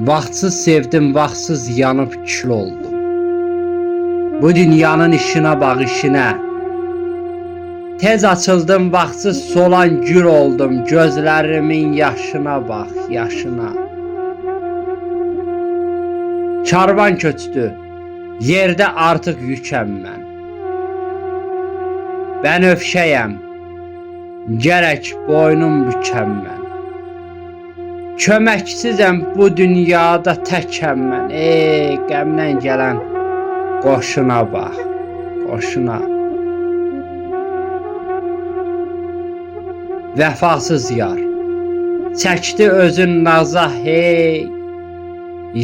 Vaxtsız sevdim, vaxtsız yanıb kül oldum. Bu dünyanın işinə bax işinə. Tez açıldım, vaxtsız solan gül oldum. Gözlərimin yaşına bax, yaşına. Karvan köçdü. Yerdə artıq yükəm mən. Mən övşəyəm. Gərək boynum bükəm mən. Köməksizəm bu dünyada təkəm mən. Ey, qəmdən gələn qoşuna bax, qoşuna. Vəfasız yar. Çəkdi özün naza hey.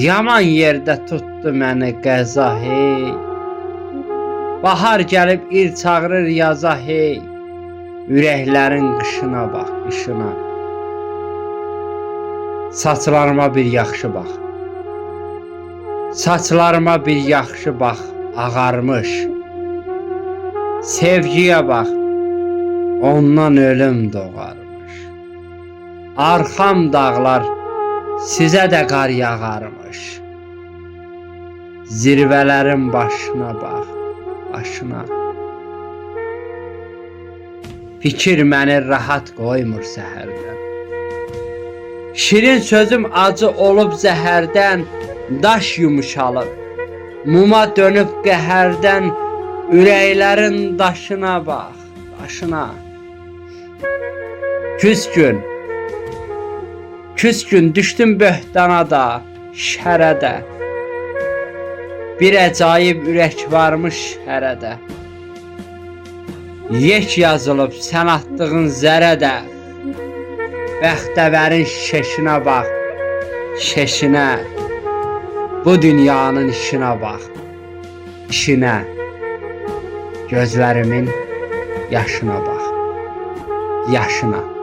Yaman yerdə tutdu məni qəza hey. Bahar gəlib il çağırır yaza hey. Ürəklərin qışına bax, qışına. Saçlarıma bir yaxşı bax. Saçlarıma bir yaxşı bax, ağarmış. Sevgiyə bax. Ondan ölüm doğarmış. Arxam dağlar sizə də qar yağarmış. Zirvələrin başına bax, başına. Fikir məni rahat qoymur səhərdən. Şirin sözüm acı olub zəhərdən, daş yumuşalıb. Muma dönüb qəhərdən, ürəklərin daşına bax, daşına. Küskün, küskün düşdüm böhtana da, şərə də. Bir əcaib ürək varmış hərədə. Yek yazılıb sən atdığın zərə də. Bəxtəvərin şeşinə bax, şeşinə. Bu dünyanın işinə bax, işinə. Gözlərimin yaşına bax, yaşına.